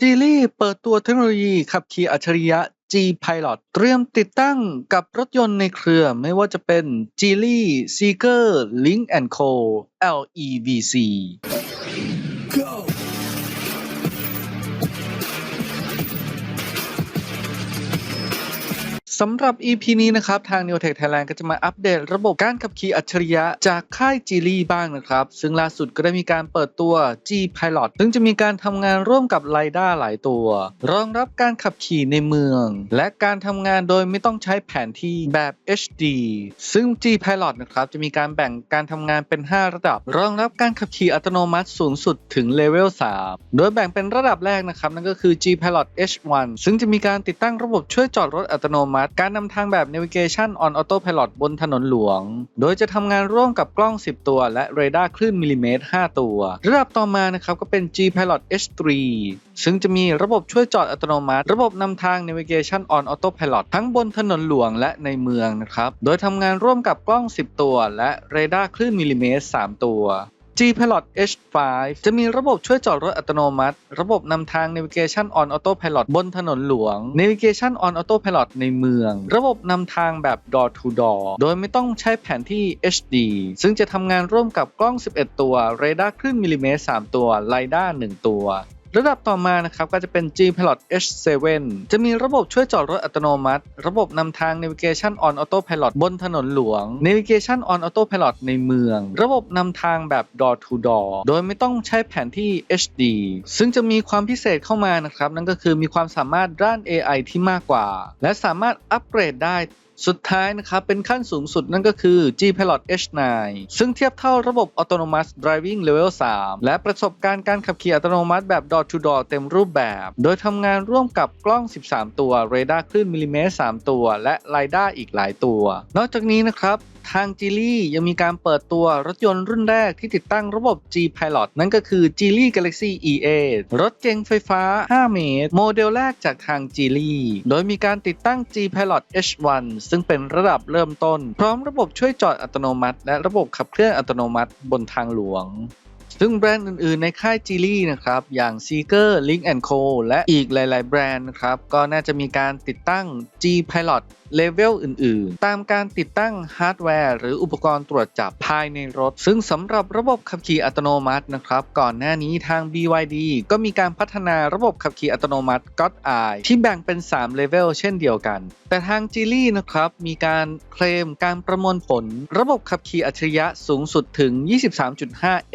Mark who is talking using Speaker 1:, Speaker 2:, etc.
Speaker 1: จีลี่เปิดตัวเทคโนโลยีขับขี่อัจฉริยะ G Pilot เตรียมติดตั้งกับรถยนต์ในเครือไม่ว่าจะเป็น g e l y Seeker, Link Co, LEVC สำหรับ EP นี้นะครับ ทาง Neotech Thailand ก็จะมาอัปเดตระบบการขับขี่อัจฉริยะจากค่าย g ี l y บ้างนะครับ ซึ่งล่าสุดก็ได้มีการเปิดตัว G Pilot ซึ่งจะมีการทำงานร่วมกับ LiDAR หลายตัว รองรับการขับขี่ในเมือง และการทำงานโดยไม่ต้องใช้แผนที่แบบ HD ซึ่ง G Pilot นะครับจะมีการแบ่งการทำงานเป็น 5 ระดับ รองรับการขับขี่อัตโนมัติสูงสุดถึงเลเวล3โดยแบ่งเป็นระดับแรกนะครับนั่นก็คือ G Pilot H1 ซึ่งจะมีการติดตั้งระบบช่วยจอดรถอัตโนมัติการนำทางแบบ Navigation on Autopilot บนถนนหลวง โดยจะทำงานร่วมกับกล้อง 10 ตัว และเรดาร์คลื่นมิลลิเมตร 5 ตัว ระดับต่อมานะครับก็เป็น G Pilot H3 ซึ่งจะมีระบบช่วยจอดอัตโนมัติ ระบบนำทาง Navigation on Autopilot ทั้งบนถนนหลวงและในเมืองนะครับ โดยทำงานร่วมกับกล้อง 10 ตัว และเรดาร์คลื่นมิลลิเมตร 3 ตัว G Pilot H5 จะมีระบบช่วยจอดรถอัตโนมัติ ระบบนำทาง Navigation on Autopilot บนถนนหลวง Navigation on Autopilot ในเมือง ระบบนำทางแบบ Door to Door โดยไม่ต้องใช้แผนที่ HD ซึ่งจะทำงานร่วมกับกล้อง 11 ตัว เรดาร์คลื่นมิลลิเมตร 3 ตัวไลด้า1ตัว ระดับต่อมานะครับก็จะเป็น G Pilot H7 จะมีระบบช่วยจอดรถอัตโนมัติ ระบบนำทาง Navigation on Autopilot บนถนนหลวง Navigation on Autopilot ในเมือง ระบบนำทางแบบ Door to Door โดยไม่ต้องใช้แผนที่ HD ซึ่งจะมีความพิเศษเข้ามานะครับ นั่นก็คือมีความสามารถด้าน AI ที่มากกว่า และสามารถอัปเกรดได้ สุดท้ายนะครับ เป็นขั้นสูงสุดนั่นก็คือ G Pilot H9 ซึ่งเทียบเท่าระบบ Autonomous Driving Level 3 และประสบการณ์การขับขี่อัตโนมัติแบบ Door to Door เต็มรูปแบบ โดยทำงานร่วมกับกล้อง 13 ตัว เรดาร์คลื่นมิลลิเมตร 3 ตัว และไลด้าอีกหลายตัว นอกจากนี้นะครับทางจีลี่ยังมีการเปิดตัวรถยนต์รุ่นแรกที่ติดตั้งระบบ G Pilot นั่นก็คือ g ีลี่ Galaxy E8 รถเก๋งไฟฟ้า 5 เมตร โมเดลแรกจากทาง g ีลี่โดยมีการติดตั้ง G Pilot H1 ซึ่งเป็นระดับเริ่มต้น พร้อมระบบช่วยจอดอัตโนมัติ และระบบขับเคลื่อนอัตโนมัติบนทางหลวง ซึ่งแบรนด์อื่นๆในค่าย g ีลี่นะครับ อย่าง Seeker, Link Co และอีกหลาย ๆ แบรนด์นะครับ ก็น่าจะมีการติดตั้ง G Pilot เลเวลอื่น ๆ ตามการติดตั้งฮาร์ดแวร์หรืออุปกรณ์ตรวจจับภายในรถ ซึ่งสำหรับระบบขับขี่อัตโนมัตินะครับ ก่อนหน้านี้ทาง BYD ก็มีการพัฒนาระบบขับขี่อัตโนมัติ God Eye ที่แบ่งเป็น 3 เลเวลเช่นเดียวกัน แต่ทาง g ีลี่นะครับ มีการเคลมการประมวลผล ระบบขับขี่อัจฉริยะสูงสุดถึง 23.5